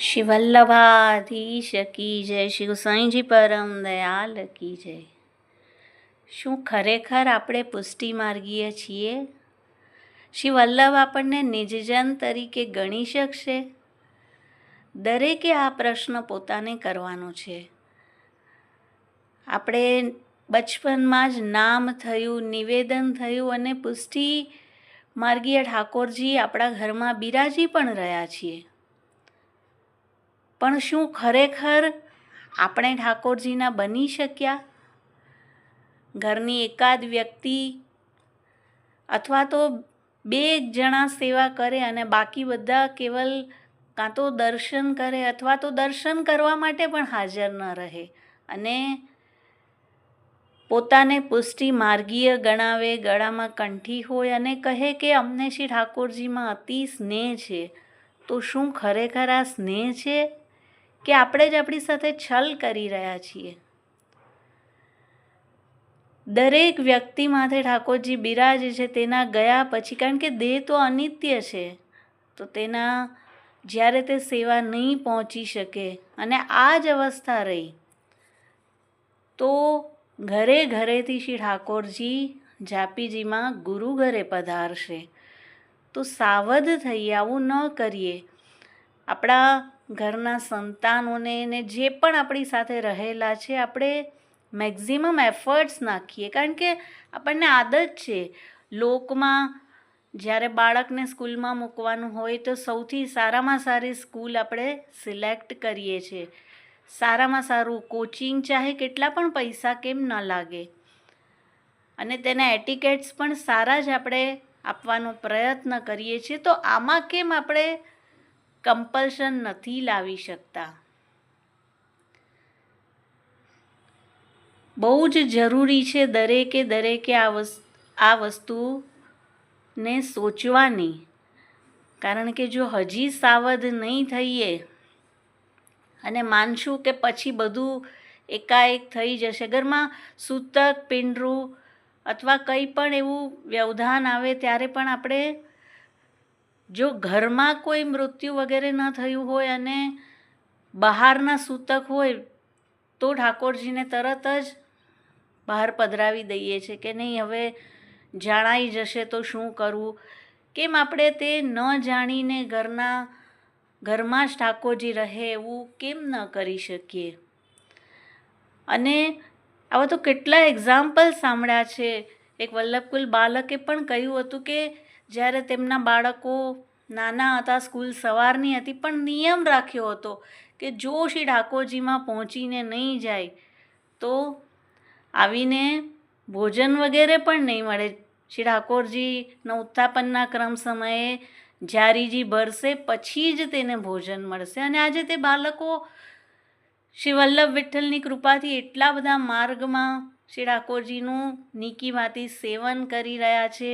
શ્રી વલ્લભાધીશ કી જય, શિવ સાંઈજી પરમ દયાલ કી જય. શું ખરેખર આપણે પુષ્ટિ માર્ગીય છીએ? શિવલ્લભ આપણને નિજજન તરીકે ગણી શકશે? દરેકે આ પ્રશ્ન પોતાને કરવાનો છે. આપણે બચપનમાં જ નામ થયું, નિવેદન થયું અને પુષ્ટિ માર્ગીય ઠાકોરજી આપણા ઘરમાં બિરાજી પણ રહ્યા છીએ. પણ શું ખરેખર આપણે ઠાકોરજીના બની શક્યા? ઘરની એકાદ વ્યક્તિ અથવા તો બે જણા સેવા કરે અને બાકી બધા કેવલ કાં તો દર્શન કરે અથવા તો દર્શન કરવા માટે પણ હાજર ન રહે અને પોતાને પુષ્ટિ માર્ગીય ગણાવે, ગળામાં કંઠી હોય અને કહે કે અમને શ્રી ઠાકોરજીમાં અતિ સ્નેહ છે, તો શું ખરેખર આ સ્નેહ છે? કે આપણે જ આપણી સાથે છલ કરી રહ્યા છીએ. દરેક વ્યક્તિ માથે ઠાકોરજી બિરાજે છે, તેના ગયા પછી, કારણ કે દેહ તો અનિત્ય છે, તો તેના જ્યારે તે સેવા નહીં પહોંચી શકે અને આ જ અવસ્થા રહી, તો ઘરે ઘરેથી શ્રી ઠાકોરજી જાપીજીમાં ગુરુ ઘરે પધારશે. તો સાવધ થઈએ, આવું ન કરીએ. આપણા ઘરના સંતાનોને ને જે પણ આપણી સાથે રહેલા છે, આપણે મેક્ઝિમમ એફર્ટ્સ નાખીએ. કારણ કે આપણને આદત છે. લોકમાં જ્યારે બાળકને સ્કૂલમાં મૂકવાનું હોય તો સૌથી સારામાં સારી સ્કૂલ આપણે સિલેક્ટ કરીએ છીએ. સારામાં સારું કોચિંગ ચાહે કેટલા પણ પૈસા કેમ ન લાગે. અને તેના એટિકેટ્સ પણ સારા જ આપણે આપવાનો પ્રયત્ન કરીએ છીએ. તો આમાં કેમ આપણે કમ્પલ્શન નથી લાવી શકતા. બહુ જ જરૂરી છે દરેકે દરેકે આ આ વસ્તુને સોચવાની. કારણ કે જો હજી સાવધ નહીં થઈએ અને માનશું કે પછી બધું એકાએક થઈ જશે. ઘરમાં સૂતક, પિંડરું અથવા કંઈ પણ એવું વ્યવધાન આવે ત્યારે પણ આપણે જો ઘરમાં કોઈ મૃત્યુ વગેરે ન થયું હોય અને બહારના સૂતક હોય, તો ઠાકોરજીને તરત જ બહાર પધરાવી દઈએ છીએ કે નહીં, હવે જાણાઈ જશે તો શું કરવું? કેમ આપણે તે ન જાણીને ઘરના, ઘરમાં જ ઠાકોરજી રહે એવું કેમ ન કરી શકીએ? અને આવા તો કેટલા એક્ઝામ્પલ સાંભળ્યા છે. એક વલ્લભકુલ બાલકે પણ કહ્યું હતું કે જ્યારે તેમના બાળકો નાના હતા, સ્કૂલ સવારની હતી, પણ નિયમ રાખ્યો હતો કે જો શ્રી ઠાકોરજીમાં પહોંચીને નહીં જાય, તો આવીને ભોજન વગેરે પણ નહીં મળે. શ્રી ઠાકોરજીના ઉત્થાપનના ક્રમ સમયે જારીજી ભરશે, પછી જ તેને ભોજન મળશે. અને આજે તે બાળકો શ્રી વલ્લભ વિઠ્ઠલની કૃપાથી એટલા બધા માર્ગમાં શ્રી ઠાકોરજીનું નીકીમાંથી સેવન કરી રહ્યા છે.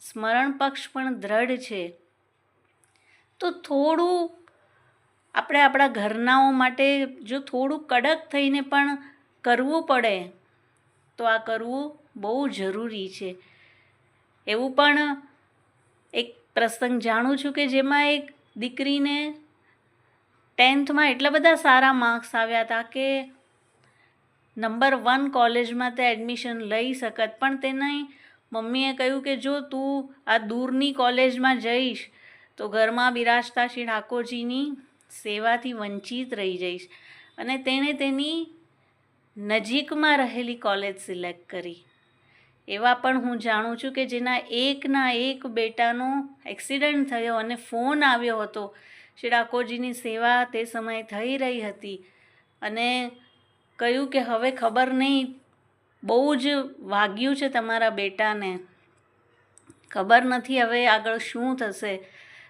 સ્મરણ પક્ષ પણ દ્રઢ છે. તો થોડું આપણે આપણા ઘરનાઓ માટે જો થોડું કડક થઈને પણ કરવું પડે, તો આ કરવું બહુ જરૂરી છે. એવું પણ એક પ્રસંગ જાણું છું કે જેમાં એક દીકરીને ટેન્થમાં એટલા બધા સારા માર્ક્સ આવ્યા હતા કે નંબર વન કોલેજમાં તે એડમિશન લઈ શકત, પણ તેની મમ્મીએ કહ્યું કે જો તું આ દૂરની કોલેજમાં જઈશ, તો ઘરમાં બિરાજતા શ્રી ઠાકોરજીની સેવાથી વંચિત રહી જઈશ. અને તેણે તેની નજીકમાં રહેલી કોલેજ સિલેક્ટ કરી. એવા પણ હું જાણું છું કે જેના એકના એક બેટાનો એક્સિડન્ટ થયો અને ફોન આવ્યો હતો શ્રી ઠાકોરજીની સેવા તે સમયે થઈ રહી હતી. અને કહ્યું કે હવે ખબર નહીં બહુ જ વાગ્યું છે તમારા બેટાને. ખબર નથી હવે આગળ શું થશે.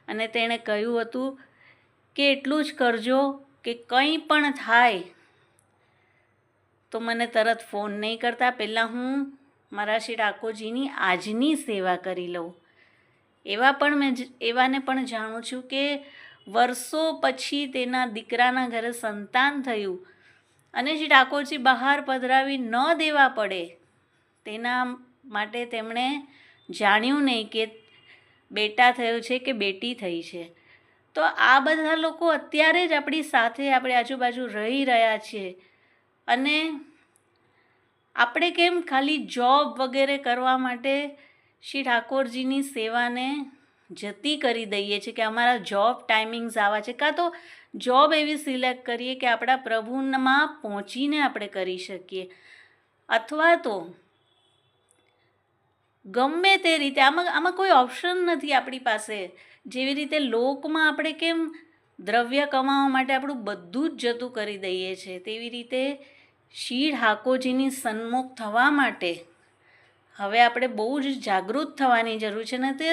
અને તેણે કહ્યું હતું કે એટલું જ કરજો કે કંઈ પણ થાય. તો મને તરત ફોન નહીં કરતા. પહેલાં હું મારા શ્રી ઠાકોરજીની આજની સેવા કરી લઉં. એવા પણ મેં એવાને પણ જાણું છું કે વર્ષો પછી તેના દીકરાના ઘરે સંતાન થયું. અને શ્રી ઠાકોરજી બહાર પધરાવી ન દેવા પડે, તેના માટે તેમણે જાણ્યું નહીં કે બેટા થયો છે કે બેટી થઈ છે. તો આ બધા લોકો અત્યારે જ આપણી સાથે આપણે આજુબાજુ રહી રહ્યા છીએ અને આપણે કેમ ખાલી જોબ વગેરે કરવા માટે શ્રી ઠાકોરજીની સેવાને જતી કરી દઈએ છીએ કે અમારા જોબ ટાઈમિંગ્સ આવા છે. કાં તો જોબ એવી સિલેક્ટ કરીએ કે આપણા પ્રભુમાં પહોંચીને આપણે કરી શકીએ. અથવા તો ગમે તે રીતે, આમાં આમાં કોઈ ઓપ્શન નથી આપણી પાસે. જેવી રીતે લોકમાં આપણે કેમ દ્રવ્ય કમાવા માટે આપણું બધું જ જતું કરી દઈએ છીએ, તેવી રીતે શ્રી ઠાકોરજીની સન્મુખ થવા માટે હવે આપણે બહુ જ જાગૃત થવાની જરૂર છે. ને તે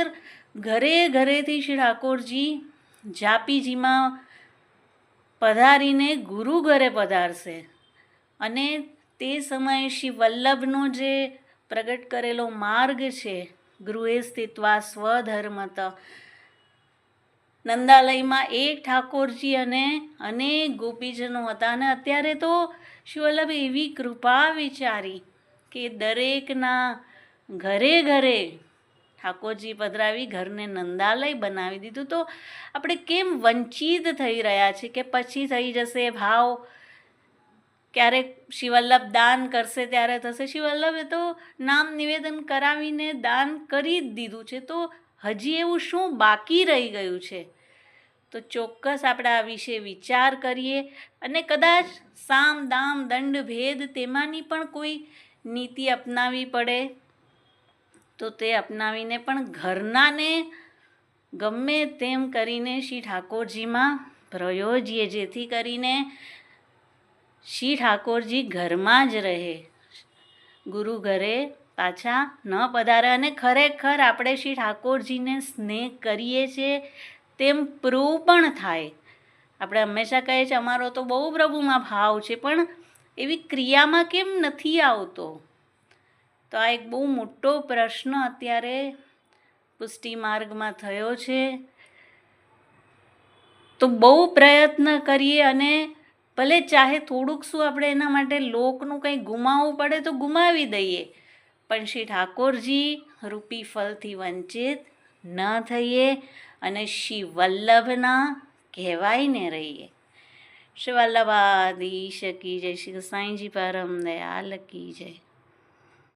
ઘરે ઘરેથી શ્રી ઠાકોરજી જાપીજીમાં પધારીને ગુરુ ઘરે પધારશે. અને તે સમયે શ્રી વલ્લભનો જે પ્રગટ કરેલો માર્ગ છે ગૃહે સ્થિત્વા સ્વધર્મત. નંદાલયમાં એક ઠાકોરજી અને અનેક ગોપીજનો હતા અને અત્યારે તો શ્રી વલ્લભે એવી કૃપા વિચારી કે દરેકના ઘરે ઘરે ઠાકોરજી પધરાવી, ઘરને નંદાલય બનાવી દીધું. તો આપણે કેમ વંચિત થઈ રહ્યા છે કે પછી થઈ જશે ભાવ? ક્યારેક શિવલ્લભ દાન કરશે, ત્યારે થશે. શિવલ્લભે તો નામ નિવેદન કરાવીને દાન કરી જ દીધું છે. તો હજી એવું શું બાકી રહી ગયું છે? તો ચોક્કસ આપણે આ વિશે વિચાર કરીએ. અને કદાચ સામ, દામ, દંડ, ભેદ તેમાંની પણ કોઈ નીતિ અપનાવી પડે. તો તે અપનાવીને પણ ઘરનાને ગમે તેમ કરીને શ્રી ઠાકોરજીમાં પ્રયોજીએ, જેથી કરીને શ્રી ઠાકોરજી ઘરમાં જ રહે. ગુરુ ઘરે પાછા ન પધારે અને ખરેખર આપણે શ્રી ઠાકોરજીને સ્નેહ કરીએ છીએ તેમ પ્રૂવ પણ થાય. આપણે હંમેશા કહીએ છીએ, અમારો તો બહુ પ્રભુમાં ભાવ છે, પણ એવી ક્રિયામાં કેમ નથી આવતો? તો આ એક બહુ મોટો પ્રશ્ન અત્યારે પુષ્ટિ માર્ગમાં થયો છે. તો બહુ પ્રયત્ન કરીએ અને ભલે ચાહે થોડુંક શું આપણે એના માટે લોકનું કંઈ ગુમાવવું પડે તો ગુમાવી દઈએ. પણ શ્રી ઠાકોરજી રૂપી ફલથી વંચિત ન થઈએ અને શ્રી વલ્લભના કહેવાઈને રહીએ. શ્રી વલ્લભાદીશ શકી જય શ્રી સાંઈજી પરમ દયાલ કી જય.